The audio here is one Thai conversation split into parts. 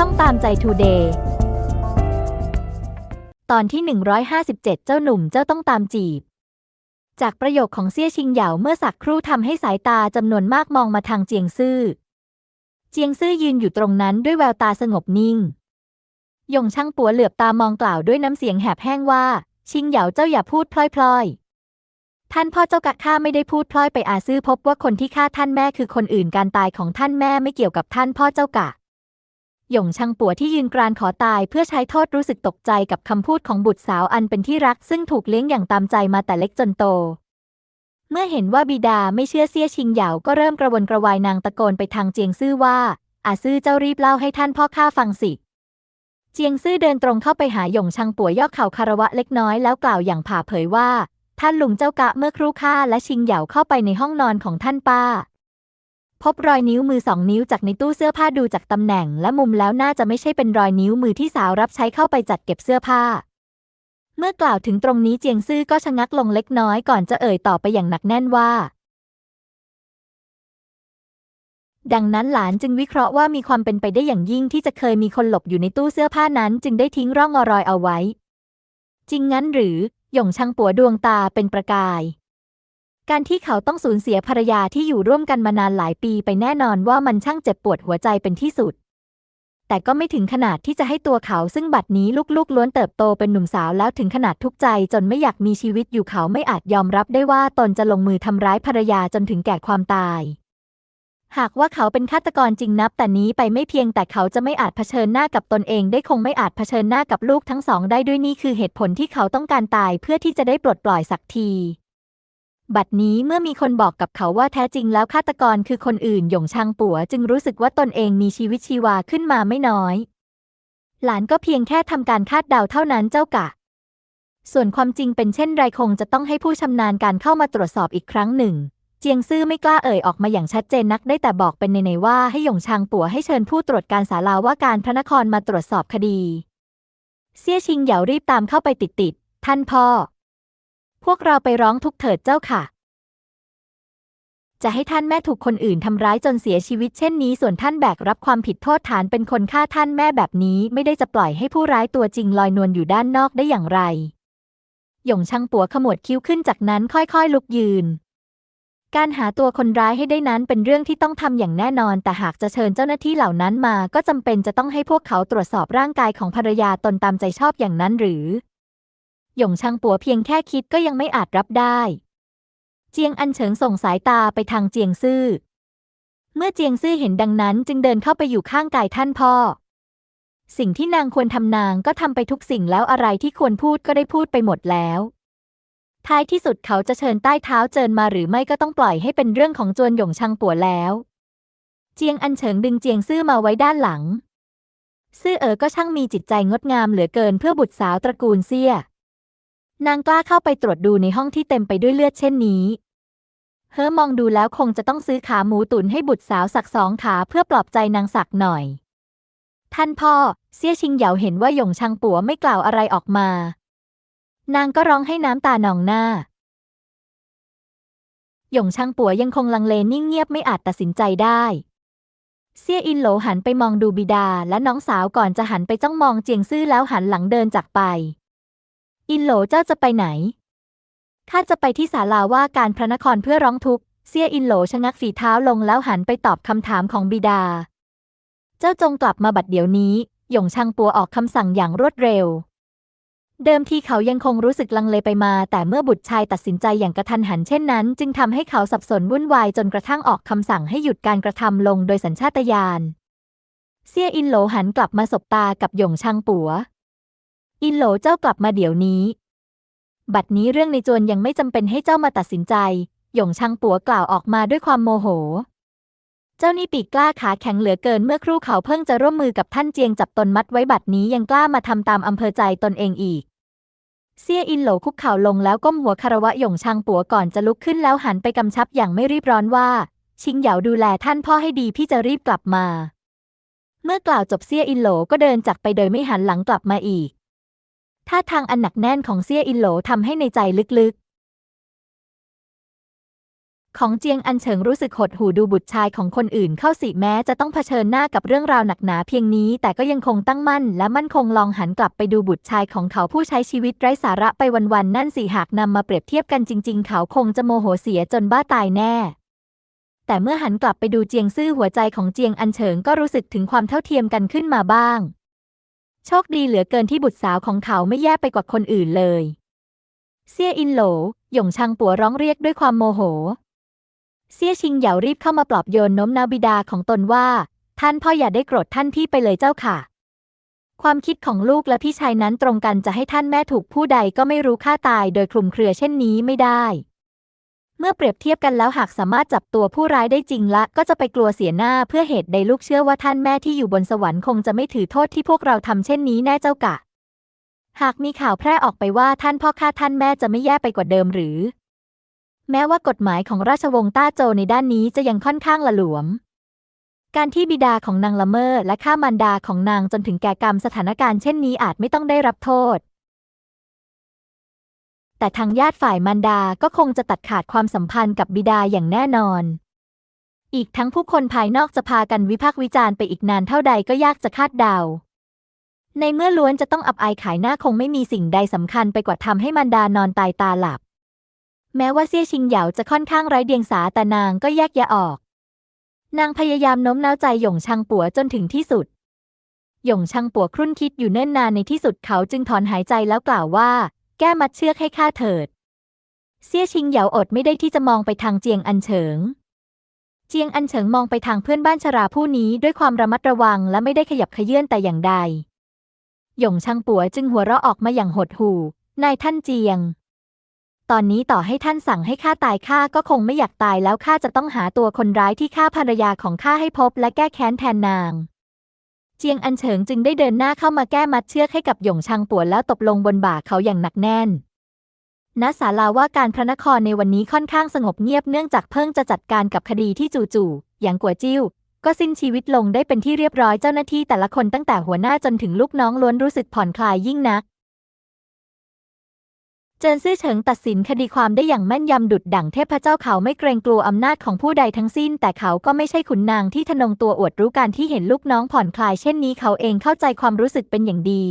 ช่องตามใจทูเดย์ตอนที่ 157 เจ้าหนุ่มเจ้าต้องตามจีบ จากประโยคของเซี่ยชิงเหยาเมื่อสักครู่ทำให้สายตาจำนวนมากมองมาทางเจียงซื่อ เจียงซื่อยืนอยู่ตรงนั้นด้วยแววตาสงบนิ่งหยงช่างปัวเหลือบตามองกล่าวด้วยน้ำเสียงแหบแห้งว่า ชิงเหยาเจ้าอย่าพูดพลอยๆท่านพ่อเจ้ากะข้าไม่ได้พูดพลอยไปอาซื่อพบว่าคนที่ฆ่าท่านแม่คือคนอื่นการตายของท่านแม่ไม่เกี่ยวกับท่านพ่อเจ้ากะ หยงช่างปัวที่ยืนกรานขอตายเพื่อใช้โทษรู้สึกตกใจกับคำพูดของบุตรสาวอันเป็นที่รักซึ่งถูกเลี้ยงอย่างตามใจมาแต่เล็กจนโต เมื่อเห็นว่าบิดาไม่เชื่อเซี่ยชิงเหยาก็เริ่มกระวนกระวายนางตะโกนไปทางเจียงซื่อว่าอาซื่อเจ้ารีบเล่าให้ท่านพ่อข้าฟังสิ เจียงซื่อเดินตรงเข้าไปหาหยงชังปัวย่อเข่าคารวะเล็กน้อยแล้วกล่าวอย่างผ่าเผยว่า ท่านลุงเจ้ากะเมื่อครู่ข้าและชิงเหยาเข้าไปในห้องนอนของท่านป้า พบรอยนิ้วมือสองนิ้วจากในตู้เสื้อผ้าดูจากตำแหน่งและมุมแล้วน่าจะไม่ใช่เป็นรอยนิ้วมือที่สาวรับใช้เข้าไปจัดเก็บเสื้อผ้า เมื่อกล่าวถึงตรงนี้เจียงซื่อก็ชะงักลงเล็กน้อยก่อนจะเอ่ยต่อไปอย่างหนักแน่นว่า ดังนั้นหลานจึงวิเคราะห์ว่ามีความเป็นไปได้อย่างยิ่งที่จะเคยมีคนหลบอยู่ในตู้เสื้อผ้านั้น จึงได้ทิ้งร่องรอยเอาไว้ จริงงั้นหรือหยงชังปัวดวงตาเป็นประกาย การที่เขาต้องสูญเสียภรรยาที่อยู่ร่วมกันมานานหลายปีไปแน่นอนว่ามันช่างเจ็บปวดหัวใจเป็นที่สุด แต่ก็ไม่ถึงขนาดที่จะให้ตัวเขาซึ่งบัดนี้ลูกๆ ล้วนเติบโตเป็นหนุ่มสาวแล้วถึงขนาดทุกข์ใจจนไม่อยากมีชีวิตอยู่เขาไม่อาจยอมรับได้ว่าตนจะลงมือทำร้ายภรรยาจนถึงแก่ความตาย หากว่าเขาเป็นฆาตกรจริงนับ แต่นี้ไปไม่เพียงแต่เขาจะไม่อาจเผชิญหน้ากับตนเอง ได้คงไม่อาจเผชิญหน้ากับลูกทั้งสอง ได้ด้วยนี่คือเหตุผลที่เขาต้องการตายเพื่อที่จะได้ปลดปล่อยสักที บัดนี้เมื่อมีคนบอกกับเขาว่าแท้จริงแล้วฆาตกรคือคนอื่นหยงชางปัวจึงรู้สึกว่าตนเองมีชีวิตชีวาขึ้นมาไม่น้อย หลานก็เพียงแค่ทำการคาดเดาเท่านั้นเจ้ากะ ส่วนความจริงเป็นเช่นไรคงจะต้องให้ผู้ชำนาญการเข้ามาตรวจสอบอีกครั้งหนึ่ง เจียงซื่อไม่กล้าเอ่ยออกมาอย่างชัดเจนนักได้แต่บอกเป็นในๆว่าให้หยงชางปัวให้เชิญผู้ตรวจการศาลาว่าการพระนครมาตรวจสอบคดี เซี่ยชิงเหยารีบตามเข้าไปติดๆท่านพ่อ พวกเราไปร้องทุกเถิดเจ้าค่ะ จะให้ท่านแม่ถูกคนอื่นทำร้ายจนเสียชีวิตเช่นนี้ ส่วนท่านแบกรับความผิดโทษฐานเป็นคนฆ่าท่านแม่แบบนี้ไม่ได้จะปล่อยให้ผู้ร้ายตัวจริงลอยนวลอยู่ด้านนอกได้อย่างไร หยงช่างปัวขมวดคิ้วขึ้นจากนั้นค่อยๆ ลุกยืนการหาตัวคนร้ายให้ได้นั้นเป็นเรื่องที่ต้องทำอย่างแน่นอน แต่หากจะเชิญเจ้าหน้าที่เหล่านั้นมา ก็จำเป็นจะต้องให้พวกเขาตรวจสอบร่างกายของภรรยาตนตามใจชอบอย่างนั้นหรือ หยงช่างปัวเพียงแค่คิดก็ยังไม่อาจรับได้ เจียงอันเฉิงส่งสายตาไปทางเจียงซื่อ เมื่อเจียงซื่อเห็นดังนั้นจึงเดินเข้าไปอยู่ข้างกายท่านพ่อ สิ่งที่นางควรทำนางก็ทำไปทุกสิ่งแล้วอะไรที่ควรพูดก็ได้พูดไปหมดแล้วท้ายที่สุดเขาจะเชิญใต้เท้าเจินมาหรือไม่ก็ต้องปล่อยให้เป็นเรื่องของจวนหยงชังปัวแล้ว เจียงอันเฉิงดึงเจียงซื่อมาไว้ด้านหลัง ซื่อเอ๋อก็ช่างมีจิตใจงดงามเหลือเกินเพื่อบุตรสาวตระกูลเซี่ย นางกล้าเข้าไปตรวจดูในห้องที่เต็มไปด้วยเลือดเช่นนี้ เฮอมองดูแล้วคงจะต้องซื้อขาหมูตุ๋นให้บุตรสาวสักสองขาเพื่อปลอบใจนางสักหน่อย ท่านพ่อเซี่ยชิงเหยาเห็นว่าหยงชังปัวไม่กล่าวอะไรออกมา นางก็ร้องให้น้ำตานองหน้า หยงชังปัวยังคงลังเลนิ่งเงียบไม่อาจตัดสินใจได้เซี่ยอินโหลหันไปมองดูบิดาและน้องสาวก่อนจะหันไปจ้องมองเจียงซื่อแล้วหันหลังเดินจากไป อินโหลเจ้าจะไปไหน ข้าจะไปที่ศาลาว่าการพระนครเพื่อร้องทุกข์เซี่ยอินโหลชะงักฝีเท้าลงแล้วหันไปตอบคำถามของบิดา เจ้าจงกลับมาบัดเดี๋ยวนี้ หยงชังปัวออกคำสั่งอย่างรวดเร็ว เดิมทีเขายังคงรู้สึกลังเลไปมา แต่เมื่อบุตรชายตัดสินใจอย่างกระทันหันเช่นนั้น จึงทำให้เขาสับสนวุ่นวายจนกระทั่งออกคำสั่งให้หยุดการกระทำลงโดยสัญชาตญาณเซียอินโหลหันกลับมาสบตากับหยงชังปัว อินโหลเจ้ากลับมาเดี๋ยวนี้ บัดนี้เรื่องในจวนยังไม่จำเป็นให้เจ้ามาตัดสินใจ หยงชังปัวกล่าวออกมาด้วยความโมโห เจ้านี่ปีกกล้าขาแข็งเหลือเกินเมื่อครู่เขาเพิ่งจะร่วมมือกับท่านเจียงจับตนมัดไว้บัดนี้ยังกล้ามาทำตามอำเภอใจตนเองอีก เซียอินโหลคุกเข่าลงแล้วก้มหัวคารวะหยงชางปัวก่อนจะลุกขึ้นแล้วหันไปกำชับอย่างไม่รีบร้อนว่า ชิงเหยาดูแลท่านพ่อให้ดีพี่จะรีบกลับมา เมื่อกล่าวจบเซียอินโหลก็เดินจากไปโดยไม่หันหลังกลับมาอีก ท่าทางอันหนักแน่นของเซี่ยอินโหลทำให้ในใจลึกๆ ของเจียงอันเฉิงรู้สึกหดหู่ดูบุตรชายของคนอื่นเข้าสิแม้จะต้องเผชิญหน้ากับเรื่องราวหนักหนาเพียงนี้ แต่ก็ยังคงตั้งมั่น และมั่นคงลองหันกลับไปดูบุตรชายของเขาผู้ใช้ชีวิตไร้สาระไปวันๆนั่นสิหากนำมาเปรียบเทียบกันจริง ๆ เขาคงจะโมโหเสียจนบ้าตายแน่แต่เมื่อหันกลับไปดูเจียงซื่อหัวใจของเจียงอันเฉิงก็รู้สึกถึงความเท่าเทียมกันขึ้นมาบ้าง โชคดีเหลือเกินที่บุตรสาวของเขาไม่แย่ไปกว่าคนอื่นเลย เซี่ยอินโหลหยงชางปัวร้องเรียกด้วยความโมโห เซี่ยชิงเหยารีบเข้ามาปลอบโยนน้มน้าวบิดาของตนว่า ท่านพ่ออย่าได้โกรธท่านพี่ไปเลยเจ้าค่ะ ความคิดของลูกและพี่ชายนั้นตรงกันจะให้ท่านแม่ถูกผู้ใดก็ไม่รู้ฆ่าตายโดยคลุมเครือเช่นนี้ไม่ได้ เมื่อเปรียบเทียบกันแล้วหากสามารถจับตัวผู้ร้ายได้จริงละ ก็จะไปกลัวเสียหน้าเพื่อเหตุใดลูกเชื่อว่าท่านแม่ที่อยู่บนสวรรค์คงจะไม่ถือโทษที่พวกเราทำเช่นนี้แน่เจ้ากะ หากมีข่าวแพร่ออกไปว่าท่านพ่อฆ่าท่านแม่จะไม่แย่ไปกว่าเดิมหรือ แม้ว่ากฎหมายของราชวงศ์ต้าโจในด้านนี้จะยังค่อนข้างละหลวม การที่บิดาของนางละเมอและฆ่ามารดาของนางจนถึงแก่กรรมสถานการณ์เช่นนี้อาจไม่ต้องได้รับโทษ แต่ทางญาติฝ่ายมารดาก็คงจะตัดขาดความสัมพันธ์กับบิดาอย่างแน่นอน อีกทั้งผู้คนภายนอกจะพากันวิพากษ์วิจารณ์ไปอีกนานเท่าใดก็ยากจะคาดเดา ในเมื่อล้วนจะต้องอับอายขายหน้าคงไม่มีสิ่งใดสำคัญไปกว่าทำให้มารดานอนตายตาหลับ แม้ว่าเซี่ยชิงเหยาจะค่อนข้างไร้เดียงสาแต่นางก็แยกแยะออก นางพยายามโน้มน้าวใจหยงชังปัวจนถึงที่สุดหยงชังปัวครุ่นคิดอยู่เนิ่นนานในที่สุดเขาจึงถอนหายใจแล้วกล่าวว่า แก้มัดเชือกให้ข้าเถิด เซี่ยชิงเหยาอดไม่ได้ที่จะมองไปทางเจียงอันเฉิง เจียงอันเฉิงมองไปทางเพื่อนบ้านชราผู้นี้ด้วยความระมัดระวังและไม่ได้ขยับเขยื่อนแต่อย่างใด หยงชังปัวจึงหัวเราะออกมาอย่างหดหู่ นายท่านเจียง ตอนนี้ต่อให้ท่านสั่งให้ข้าตายข้าก็คงไม่อยากตายแล้วข้าจะต้องหาตัวคนร้ายที่ฆ่าภรรยาของข้าให้พบและแก้แค้นแทนนาง เจียงอันเฉิงจึงได้เดินหน้าเข้ามาแก้มัดเชือกให้กับหยงชังป่วแล้วตบลงบนบ่าเขาอย่างหนักแน่น ณ ศาลาว่าการพระนครในวันนี้ค่อนข้างสงบเงียบเนื่องจากเพิ่งจะจัดการกับคดีที่จู่ๆอย่างกัวจิ้ว ก็สิ้นชีวิตลงได้เป็นที่เรียบร้อยเจ้าหน้าที่แต่ละคนตั้งแต่หัวหน้าจนถึงลูกน้องล้วนรู้สึกผ่อนคลายยิ่งนัก เจินซื่อเฉิงตัดสินคดีความได้อย่างแม่นยำดุดดั่งเทพเจ้าเขาไม่เกรงกลัวอำนาจของผู้ใดทั้งสิ้น แต่เขาก็ไม่ใช่ขุนนางที่ทะนงตัวอวดรู้การที่เห็นลูกน้องผ่อนคลายเช่นนี้เขาเองเข้าใจความรู้สึกเป็นอย่างดี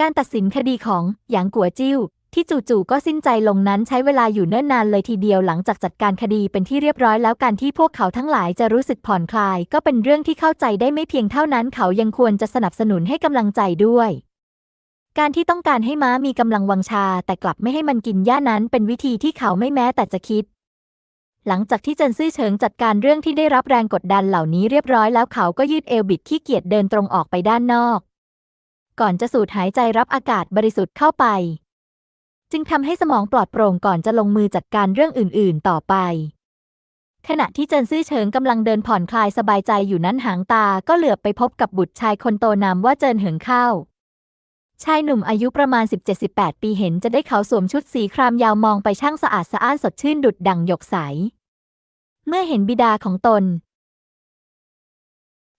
การตัดสินคดีของหยางกัวจิ้ว ที่จู่ๆก็สิ้นใจลงนั้นใช้เวลาอยู่เนิ่นนานเลยทีเดียวหลังจากจัดการคดีเป็นที่เรียบร้อยแล้วการที่พวกเขาทั้งหลายจะรู้สึกผ่อนคลาย ก็เป็นเรื่องที่เข้าใจได้ไม่เพียงเท่านั้น เขายังควรจะสนับสนุนให้กำลังใจด้วย การที่ต้องการให้ม้ามีกำลังวังชาแต่กลับไม่ให้มันกินหญ้านั้นเป็นวิธีที่เขาไม่แม้แต่จะคิด หลังจากที่เจนซื่อเฉิงจัดการเรื่องที่ได้รับแรงกดดันเหล่านี้เรียบร้อยแล้วเขาก็ยืดเอวบิดขี้เกียจเดินตรงออกไปด้านนอก ก่อนจะสูดหายใจรับอากาศบริสุทธิ์เข้าไป จึงทำให้สมองปลอดโปร่งก่อนจะลงมือจัดการเรื่องอื่น ๆ ต่อไป ขณะที่เจนซื่อเฉิงกำลังเดินผ่อนคลายสบายใจอยู่นั้นหางตาก็เหลือบไปพบกับบุตรชายคนโตนามว่าเจินเหิงเข้า ชายหนุ่มอายุประมาณ 17-18 ปีเห็นจะได้เขาสวมชุดสีครามยาวมองไปช่างสะอาดสะอ้านสดชื่นดุดดั่งหยกใส เมื่อเห็นบิดาของตน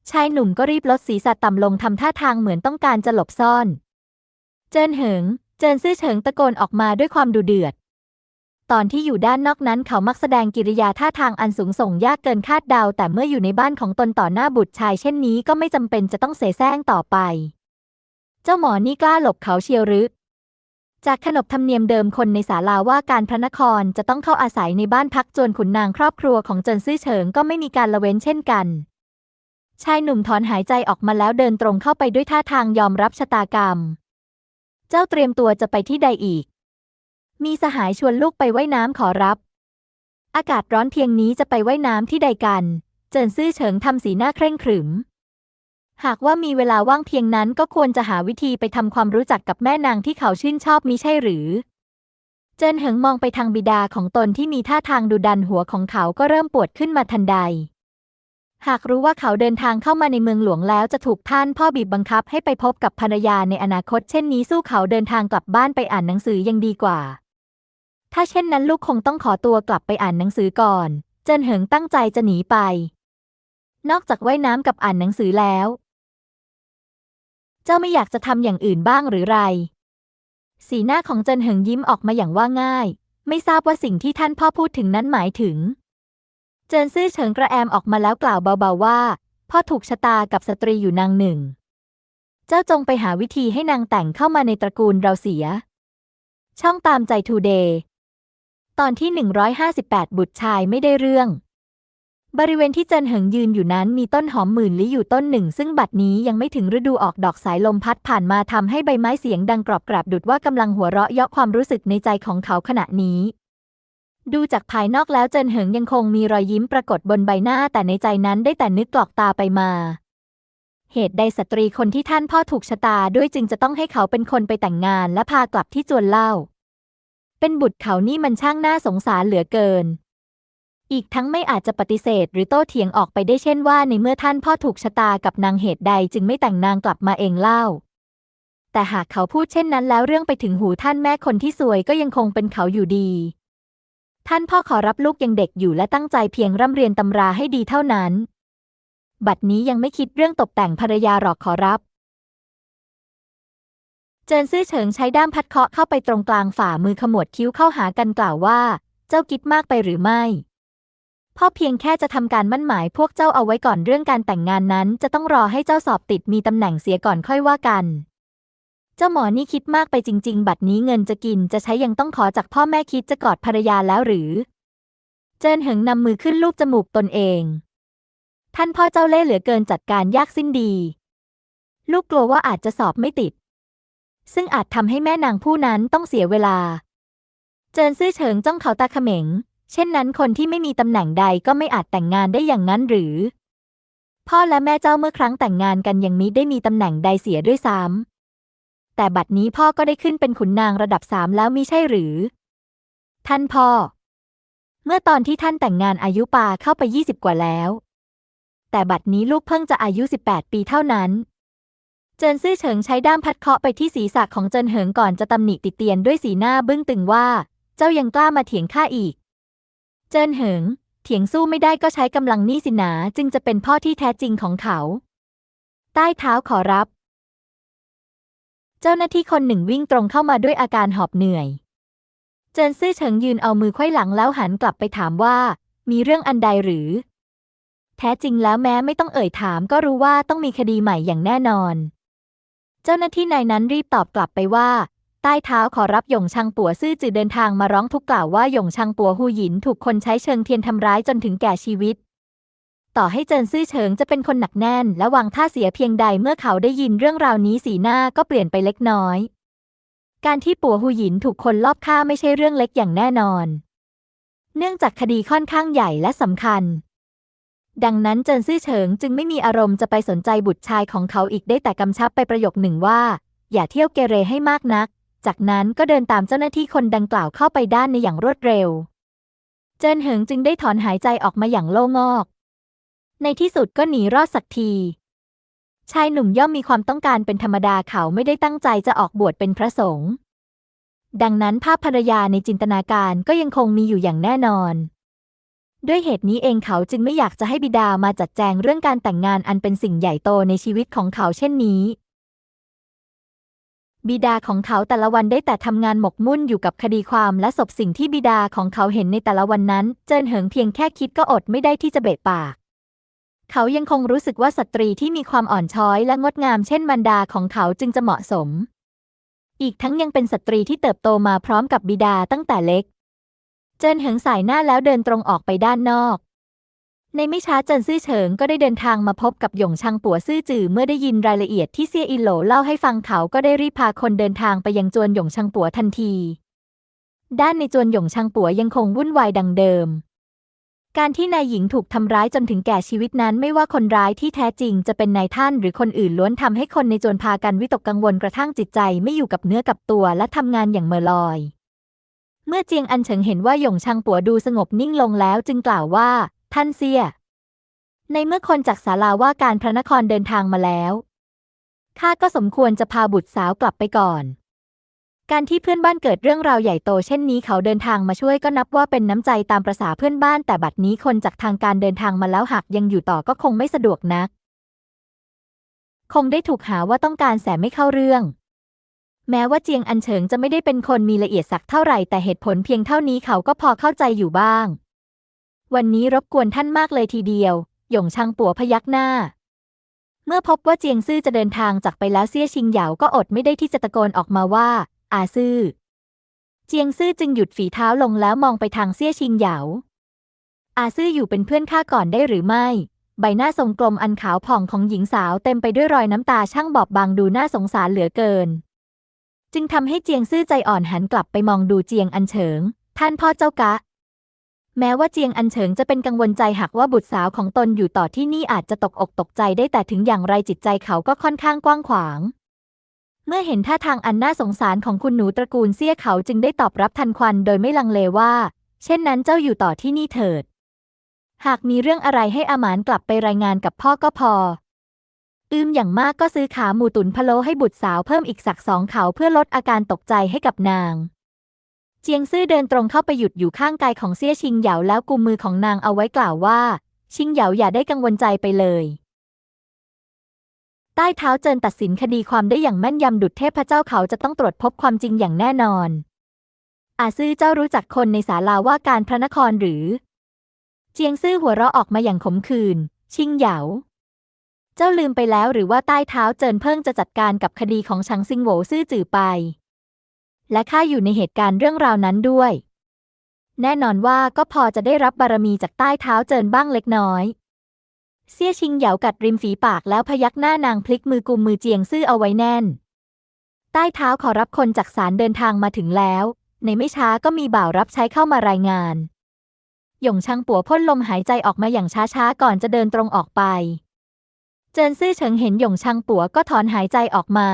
ชายหนุ่มก็รีบลดศีรษะต่ำลงทำท่าทางเหมือนต้องการจะหลบซ่อน เจินเหิง เจินซื่อเฉิงตะโกนออกมาด้วยความดุเดือด ตอนที่อยู่ด้านนอกนั้นเขามักแสดงกิริยาท่าทางอันสูงส่งยากเกินคาดเดา แต่เมื่ออยู่ในบ้านของตนต่อหน้าบุตรชายเช่นนี้ก็ไม่จำเป็นจะต้องเสแสร้งต่อไป เจ้าหมอนี่กล้าหลบเขาเชียวหรือ จากขนบธรรมเนียมเดิมคนในศาลาว่าการพระนครจะต้องเข้าอาศัยในบ้านพักจวนขุนนางครอบครัวของเจินซื่อเฉิงก็ไม่มีการละเว้นเช่นกัน ชายหนุ่มถอนหายใจออกมาแล้วเดินตรงเข้าไปด้วยท่าทางยอมรับชะตากรรม เจ้าเตรียมตัวจะไปที่ใดอีก มีสหายชวนลูกไปไว่ายน้ำขอรับ อากาศร้อนเพียงนี้จะไปไว่ายน้ำที่ใดกัน เจินซื่อเฉิงทำสีหน้าเคร่งขรึม หากว่ามีเวลาว่างเพียงนั้นก็ควรจะหาวิธีไปทำความรู้จักกับแม่นางที่เขาชื่นชอบมิใช่หรือ เจินเหิงมองไปทางบิดาของตนที่มีท่าทางดุดันหัวของเขาก็เริ่มปวดขึ้นมาทันใด หากรู้ว่าเขาเดินทางเข้ามาในเมืองหลวงแล้วจะถูกท่านพ่อบีบบังคับให้ไปพบกับภรรยาในอนาคต เช่นนี้สู้เขาเดินทางกลับบ้านไปอ่านหนังสือยังดีกว่า ถ้าเช่นนั้นลูกคงต้องขอตัวกลับไปอ่านหนังสือก่อน เจินเหิงตั้งใจจะหนีไป นอกจากว่ายน้ำกับอ่านหนังสือแล้ว เจ้าไม่อยากจะทำอย่างอื่นบ้างหรือไร สีหน้าของเจินเหิงยิ้มออกมาอย่างว่าง่าย ไม่ทราบว่าสิ่งที่ท่านพ่อพูดถึงนั้นหมายถึง เจินซื่อเฉิงกระแอมออกมาแล้วกล่าวเบาๆว่า พ่อถูกชะตากับสตรีอยู่นางหนึ่ง เจ้าจงไปหาวิธีให้นางแต่งเข้ามาในตระกูลเราเสีย ช่องตามใจทูเดย์ตอนที่ 158 บุตรชายไม่ได้เรื่อง บริเวณที่เจินเหิงยืนอยู่นั้นมีต้นหอมหมื่นลี้อยู่ต้นหนึ่ง ซึ่งบัดนี้ยังไม่ถึงฤดูออกดอกสายลมพัดผ่านมาทำให้ใบไม้เสียงดังกรอบกราบดุดว่ากำลังหัวเราะเยาะความรู้สึกในใจของเขาขณะนี้ ดูจากภายนอกแล้วเจินเหิงยังคงมีรอยยิ้มปรากฏบนใบหน้าแต่ในใจนั้นได้แต่นึกกรอกตาไปมา เหตุใดสตรีคนที่ท่านพ่อถูกชะตาด้วยจึงจะต้องให้เขาเป็นคนไปแต่งงานและพากลับที่จวนเล่า เป็นบุตรเขานี่มันช่างน่าสงสารเหลือเกิน อีกทั้งไม่อาจจะปฏิเสธหรือโต้เถียงออกไปได้เช่นว่าในเมื่อท่านพ่อถูกชะตากับนางเหตุใดจึงไม่แต่งนางกลับมาเองเล่า แต่หากเขาพูดเช่นนั้นแล้วเรื่องไปถึงหูท่านแม่คนที่สวยก็ยังคงเป็นเขาอยู่ดี ท่านพ่อขอรับลูกยังเด็กอยู่และตั้งใจเพียงร่ำเรียนตำราให้ดีเท่านั้น บัดนี้ยังไม่คิดเรื่องตกแต่งภรรยาหรอกขอรับเจินซื่อเฉิงใช้ด้ามพัดเคาะเข้าไปตรงกลางฝ่ามือขมวดคิ้วเข้าหากันกล่าวว่า เจ้าคิดมากไปหรือไม่ พ่อเพียงแค่จะทำการมั่นหมายพวกเจ้าเอาไว้ก่อนเรื่องการแต่งงานนั้น จะต้องรอให้เจ้าสอบติดมีตำแหน่งเสียก่อนค่อยว่ากัน เจ้าหมอนี่คิดมากไปจริง ๆ บัดนี้เงินจะกินจะใช้ยังต้องขอจากพ่อแม่คิดจะกอดภรรยาแล้วหรือ เจินเหิงนำมือขึ้นลูบจมูกตนเอง ท่านพ่อเจ้าเล่เหลือเกินจัดการยากสิ้นดี ลูกกลัวว่าอาจจะสอบไม่ติด ซึ่งอาจทำให้แม่นางผู้นั้นต้องเสียเวลา เจินซื่อเฉิงจ้องเขาตาเขม็ง เช่นนั้นคนที่ไม่มีตำแหน่งใดก็ไม่อาจแต่งงานได้อย่างนั้นหรือ พ่อและแม่เจ้าเมื่อครั้งแต่งงานกันยังมิได้มีตำแหน่งใดเสียด้วยซ้ำแต่บัดนี้พ่อก็ได้ขึ้นเป็นขุนนางระดับสามแล้วมิใช่หรือ ท่านพ่อ เมื่อตอนที่ท่านแต่งงานอายุปาเข้าไปยี่สิบกว่าแล้ว แต่บัดนี้ลูกเพิ่งจะอายุ18ปีเท่านั้น เจินซื่อเฉิงใช้ด้ามพัดเคาะไปที่ศีรษะของเจินเหิงก่อนจะตำหนิติเตียนด้วยสีหน้าบึ้งตึงว่า เจ้ายังกล้ามาเถียงข้าอีก เจินเหิง เถียงสู้ไม่ได้ก็ใช้กำลังนี่สินะจึงจะเป็นพ่อที่แท้จริงของเขา ใต้เท้าขอรับ เจ้าหน้าที่คนหนึ่งวิ่งตรงเข้ามาด้วยอาการหอบเหนื่อย เจินซื่อเฉิงยืนเอามือไขว้หลังแล้วหันกลับไปถามว่า มีเรื่องอันใดหรือ แท้จริงแล้วแม้ไม่ต้องเอ่ยถามก็รู้ว่าต้องมีคดีใหม่อย่างแน่นอน เจ้าหน้าที่นายนั้นรีบตอบกลับไปว่า ใต้เท้าขอรับหยงชังปัวซื่อจือเดินทางมาร้องทุกข์กล่าวว่าหยงชังปัวฮูหยินถูกคนใช้เชิงเทียนทำร้ายจนถึงแก่ชีวิต ต่อให้เจินซื่อเฉิงจะเป็นคนหนักแน่น และวางท่าเสียเพียงใดเมื่อเขาได้ยินเรื่องราวนี้สีหน้าก็เปลี่ยนไปเล็กน้อย การที่ปัวฮูหยินถูกคนลอบฆ่าไม่ใช่เรื่องเล็กอย่างแน่นอน เนื่องจากคดีค่อนข้างใหญ่และสำคัญดังนั้นเจินซื่อเฉิงจึงไม่มีอารมณ์จะไปสนใจบุตรชายของเขาอีกได้แต่กำชับไปประโยคหนึ่งว่า อย่าเที่ยวเกเรให้มากนัก จากนั้นก็เดินตามเจ้าหน้าที่คนดังกล่าวเข้าไปด้านในอย่างรวดเร็ว เจินเหิงจึงได้ถอนหายใจออกมาอย่างโล่งอก ในที่สุดก็หนีรอดสักที ชายหนุ่มย่อมมีความต้องการเป็นธรรมดาเขาไม่ได้ตั้งใจจะออกบวชเป็นพระสงฆ์ ดังนั้นภาพภรรยาในจินตนาการก็ยังคงมีอยู่อย่างแน่นอน ด้วยเหตุนี้เองเขาจึงไม่อยากจะให้บิดามาจัดแจงเรื่องการแต่งงานอันเป็นสิ่งใหญ่โตในชีวิตของเขาเช่นนี้ บิดาของเขาแต่ละวันได้แต่ทำงานหมกมุ่นอยู่กับคดีความและศพสิ่งที่บิดาของเขาเห็นในแต่ละวันนั้น เจินเหิงเพียงแค่คิดก็อดไม่ได้ที่จะเบะปาก เขายังคงรู้สึกว่าสตรีที่มีความอ่อนช้อยและงดงามเช่นมันดาของเขาจึงจะเหมาะสม อีกทั้งยังเป็นสตรีที่เติบโตมาพร้อมกับบิดาตั้งแต่เล็ก เจินเหิงสายหน้าแล้วเดินตรงออกไปด้านนอก ในไม่ช้าเจินซื่อเฉิงก็ได้เดินทางมาพบกับหยงชังปัวซื่อจือเมื่อได้ยินรายละเอียดที่เซียอินโหลเล่าให้ฟังเขาก็ได้รีบพาคนเดินทางไปยังจวนหยงชังปัวทันที ด้านในจวนหยงชังปัวยังคงวุ่นวายดังเดิม การที่นายหญิงถูกทำร้ายจนถึงแก่ชีวิตนั้นไม่ว่าคนร้ายที่แท้จริงจะเป็นนายท่านหรือคนอื่นล้วนทำให้คนในจวนพากันวิตกกังวลกระทั่งจิตใจไม่อยู่กับเนื้อกับตัวและทำงานอย่างเมอลอย เมื่อเจียงอันเฉิงเห็นว่าหยงชังปัวดูสงบนิ่งลงแล้วจึงกล่าวว่า ท่านเซีย ในเมื่อคนจากศาลาว่าการพระนครเดินทางมาแล้ว ข้าก็สมควรจะพาบุตรสาวกลับไปก่อน การที่เพื่อนบ้านเกิดเรื่องราวใหญ่โตเช่นนี้เขาเดินทางมาช่วยก็นับว่าเป็นน้ำใจตามประษาเพื่อนบ้าน แต่บัดนี้คนจากทางการเดินทางมาแล้วหากยังอยู่ต่อก็คงไม่สะดวกนัก คงได้ถูกหาว่าต้องการแสไม่เข้าเรื่องแม้ว่าเจียงอันเฉิงจะไม่ได้เป็นคนมีละเอียดสักเท่าไหร่แต่เหตุผลเพียงเท่านี้เขาก็พอเข้าใจอยู่บ้าง วันนี้รบกวนท่านมากเลยทีเดียว หยงชังปัวพยักหน้า เมื่อพบว่าเจียงซื่อจะเดินทางจากไปแล้วเซี่ยชิงเหยาก็อดไม่ได้ที่จะตะโกนออกมาว่า อาซื่อ เจียงซื่อจึงหยุดฝีเท้าลงแล้วมองไปทางเซี่ยชิงเหยา อาซื่ออยู่เป็นเพื่อนข้าก่อนได้หรือไม่ ใบหน้าทรงกลมอันขาวผ่องของหญิงสาวเต็มไปด้วยรอยน้ำตาช่างบอบบางดูน่าสงสารเหลือเกิน จึงทำให้เจียงซื่อใจอ่อนหันกลับไปมองดูเจียงอันเฉิง ท่านพ่อเจ้ากะ แม้ว่าเจียงอันเฉิงจะเป็นกังวลใจหากว่าบุตรสาวของตนอยู่ต่อที่นี่อาจจะตกอกตกใจได้แต่ถึงอย่างไรจิตใจเขาก็ค่อนข้างกว้างขวาง เมื่อเห็นท่าทางอันน่าสงสารของคุณหนูตระกูลเซี่ยเขาจึงได้ตอบรับทันควันโดยไม่ลังเลว่า เช่นนั้นเจ้าอยู่ต่อที่นี่เถิด หากมีเรื่องอะไรให้อาหมานกลับไปรายงานกับพ่อก็พอ อืมอย่างมากก็ซื้อขาหมูตุ๋นพะโล้ให้บุตรสาวเพิ่มอีกสักสองเขาเพื่อลดอาการตกใจให้กับนาง เจียงซื่อเดินตรงเข้าไปหยุดอยู่ข้างกายของเซี่ยชิงเหยาแล้วกุมมือของนางเอาไว้กล่าวว่า ชิงเหยาอย่าได้กังวลใจไปเลย ใต้เท้าเจินตัดสินคดีความได้อย่างแม่นยำดุจเทพเจ้าเขาจะต้องตรวจพบความจริงอย่างแน่นอน อาซื่อเจ้ารู้จักคนในศาลาว่าการพระนครหรือ เจียงซื่อหัวเราะออกมาอย่างขมขื่นชิงเหยาเจ้าลืมไปแล้วหรือว่าใต้เท้าเจินเพิ่งจะจัดการกับคดีของชังซิงโหวซื่อจื่อไป และข้าอยู่ในเหตุการณ์เรื่องราวนั้นด้วย แน่นอนว่าก็พอจะได้รับบารมีจากใต้เท้าเจินบ้างเล็กน้อย เซี่ยชิงเหยากัดริมฝีปากแล้วพยักหน้านางพลิกมือกุมมือเจียงซื่อเอาไว้แน่น ใต้เท้าขอรับคนจากศาลเดินทางมาถึงแล้ว ในไม่ช้าก็มีบ่าวรับใช้เข้ามารายงานหยงชังปัวพ่นลมหายใจออกมาอย่างช้าๆก่อนจะเดินตรงออกไป เจินซื่อเฉิงเห็นหยงชังปัวก็ถอนหายใจออกมา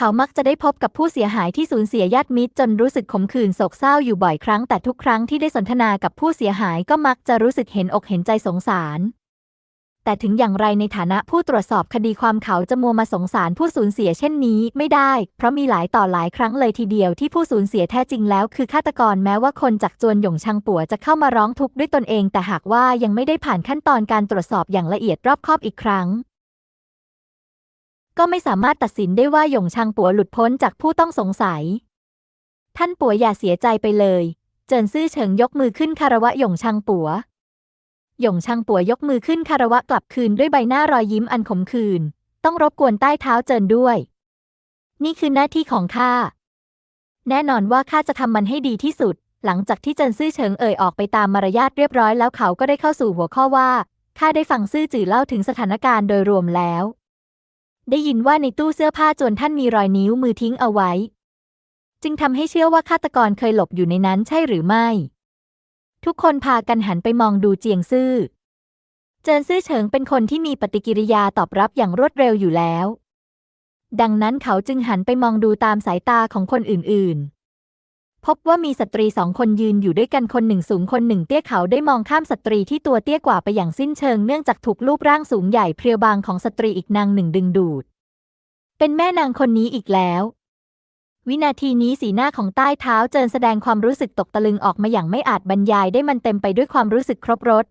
เขามักจะได้พบกับผู้เสียหายที่สูญเสียญาติมิตรจนรู้สึกขมขื่นโศกเศร้าอยู่บ่อยครั้งแต่ทุกครั้งที่ได้สนทนากับผู้เสียหายก็มักจะรู้สึกเห็นอกเห็นใจสงสาร แต่ถึงอย่างไรในฐานะผู้ตรวจสอบคดีความเขาจะมัวมาสงสารผู้สูญเสียเช่นนี้ไม่ได้ เพราะมีหลายต่อหลายครั้งเลยทีเดียวที่ผู้สูญเสียแท้จริงแล้วคือฆาตกรแม้ว่าคนจากจวนหยงชังปัวจะเข้ามาร้องทุกข์ด้วยตนเอง แต่หากว่ายังไม่ได้ผ่านขั้นตอนการตรวจสอบอย่างละเอียดรอบคอบอีกครั้ง ก็ไม่สามารถตัดสินได้ว่าหยงชังปัวหลุดพ้นจากผู้ต้องสงสัย ท่านปัวอย่าเสียใจไปเลย เจินซื่อเฉิงยกมือขึ้นคารวะหยงชังปัวหยงชังปัวยกมือขึ้นคารวะกลับคืนด้วยใบหน้ารอยยิ้มอันขมขื่นต้องรบกวนใต้เท้าเจินด้วย นี่คือหน้าที่ของข้า แน่นอนว่าข้าจะทำมันให้ดีที่สุด หลังจากที่เจินซื่อเฉิงเอ่ยออกไปตามมารยาทเรียบร้อยแล้วเขาก็ได้เข้าสู่หัวข้อว่าข้าได้ฟังซื่อจื่อเล่าถึงสถานการณ์โดยรวมแล้ว ได้ยินว่าในตู้เสื้อผ้าจนท่านมีรอยนิ้วมือทิ้งเอาไว้ จึงทำให้เชื่อว่าฆาตกรเคยหลบอยู่ในนั้นใช่หรือไม่ ทุกคนพากันหันไปมองดูเจียงซื่อ เจินซื่อเฉิงเป็นคนที่มีปฏิกิริยาตอบรับอย่างรวดเร็วอยู่แล้ว ดังนั้นเขาจึงหันไปมองดูตามสายตาของคนอื่นๆ พบว่ามีสตรีสองคนยืนอยู่ด้วยกันคนหนึ่งสูงคนหนึ่งเตี้ยเขาได้มองข้ามสตรีที่ตัวเตี้ยกว่าไปอย่างสิ้นเชิงเนื่องจากถูกรูปร่างสูงใหญ่เพรียวบางของสตรีอีกนางหนึ่งดึงดูด เป็นแม่นางคนนี้อีกแล้ว วินาทีนี้สีหน้าของใต้เท้าเจินแสดงความรู้สึกตกตะลึงออกมาอย่างไม่อาจบรรยายได้มันเต็มไปด้วยความรู้สึกครบรส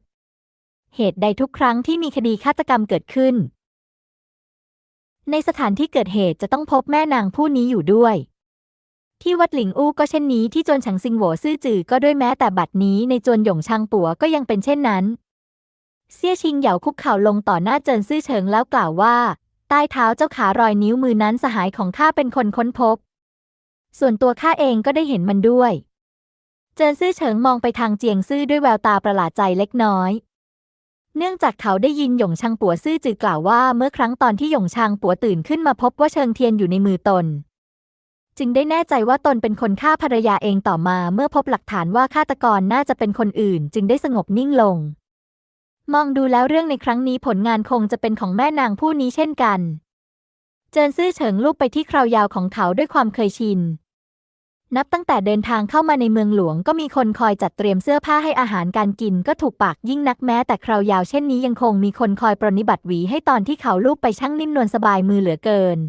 เหตุใดทุกครั้งที่มีคดีฆาตกรรมเกิดขึ้น ในสถานที่เกิดเหตุจะต้องพบแม่นางผู้นี้อยู่ด้วย ที่วัดหลิงอู้ก็เช่นนี้ที่จวนฉางซิงโหวซื่อจือก็ด้วยแม้แต่บัดนี้ในจวนหยงชางปัวก็ยังเป็นเช่นนั้น เซี่ยชิงเหยาคุกเข่าลงต่อหน้าเจินซื่อเฉิงแล้วกล่าวว่า ใต้เท้าเจ้าขารอยนิ้วมือนั้นสหายของข้าเป็นคนค้นพบ ส่วนตัวข้าเองก็ได้เห็นมันด้วย เจินซื่อเฉิงมองไปทางเจียงซื่อด้วยแววตาประหลาดใจเล็กน้อยเนื่องจากเขาได้ยินหยงชางปัวซื่อจือกล่าวว่าเมื่อครั้งตอนที่หยงชางปัวตื่นขึ้นมาพบว่าเชิงเทียนอยู่ในมือตน จึงได้แน่ใจว่าตนเป็นคนฆ่าภรรยาเองต่อมาเมื่อพบหลักฐานว่าฆาตกรน่าจะเป็นคนอื่น จึงได้สงบนิ่งลง มองดูแล้วเรื่องในครั้งนี้ผลงานคงจะเป็นของแม่นางผู้นี้เช่นกัน เจินซื่อเฉิงลูบไปที่คราวยาวของเขาด้วยความเคยชิน นับตั้งแต่เดินทางเข้ามาในเมืองหลวงก็มีคนคอยจัดเตรียมเสื้อผ้าให้อาหารการกินก็ถูกปากยิ่งนักแม้แต่คราวยาวเช่นนี้ยังคงมีคนคอยปรนนิบัติหวีให้ตอนที่เขาลูบไปช่างนิ่มนวลสบายมือเหลือเกิน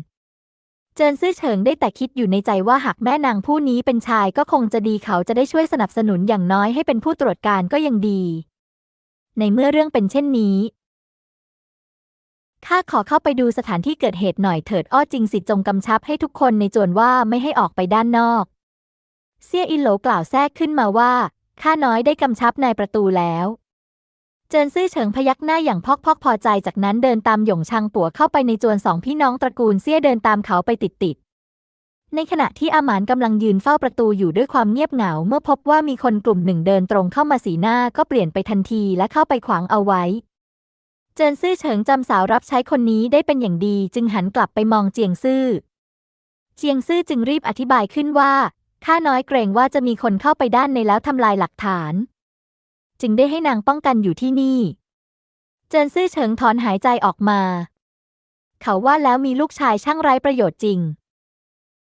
เจินซื่อเฉิงได้แต่คิดอยู่ในใจว่าหากแม่นางผู้นี้เป็นชายก็คงจะดีเขาจะได้ช่วยสนับสนุนอย่างน้อยให้เป็นผู้ตรวจการก็ยังดี ในเมื่อเรื่องเป็นเช่นนี้ข้าขอเข้าไปดูสถานที่เกิดเหตุหน่อยเถิดอ้อจริงสิจงกำชับให้ทุกคนในจวนว่าไม่ให้ออกไปด้านนอก เซียอินโหลกล่าวแทรกขึ้นมาว่าข้าน้อยได้กำชับนายประตูแล้ว เจินซื่อเฉิงพยักหน้าอย่างพอกพอกพอใจจากนั้นเดินตามหยงชังปัวเข้าไปในจวนสองพี่น้องตระกูลเซี่ยเดินตามเขาไปติดๆในขณะที่อาหมานกำลังยืนเฝ้าประตูอยู่ด้วยความเงียบเหงา เมื่อพบว่ามีคนกลุ่มหนึ่งเดินตรงเข้ามาสีหน้าก็เปลี่ยนไปทันทีและเข้าไปขวางเอาไว้ เจินซื่อเฉิงจำสาวรับใช้คนนี้ได้เป็นอย่างดี จึงหันกลับไปมองเจียงซื่อ เจียงซื่อจึงรีบอธิบายขึ้นว่าข้าน้อยเกรงว่าจะมีคนเข้าไปด้านในแล้วทำลายหลักฐาน จึงได้ให้นางป้องกันอยู่ที่นี่ เจินซื่อเฉิงถอนหายใจออกมา เขาว่าแล้วมีลูกชายช่างไร้ประโยชน์จริง